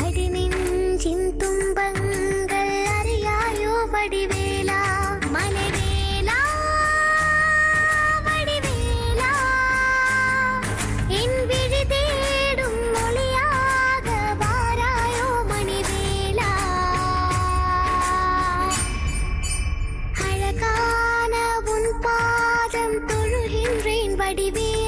അടിനും ചിന്തുംബങ്ങൾ അറിയായോ പടിവേ வடிவே